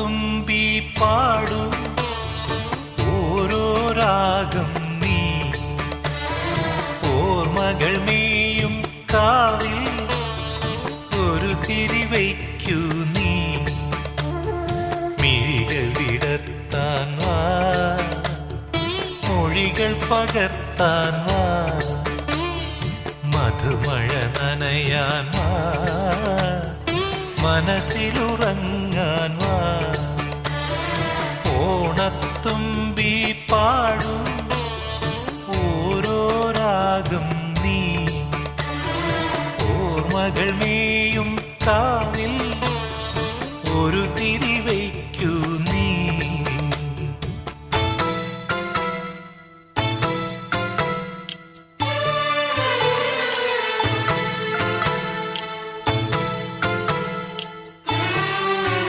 ഓണത്തുമ്പി പാടു. ഓരോ രാഗം നീ. ഓർമ്മകൾ മേയും കാവിൽ. ഒരു തിരിവയ്ക്കൂ നീ. മിഴികൾ വിടർത്താൻ വാ. മൊഴികൾ പകർത്താൻ വാ. മധുമഴ നനയാൻ വാ. മനസ്സിലുറങ്ങാൻ ഓർമ്മകൾ മേയും താവിൽ ഒരു തിരിവേ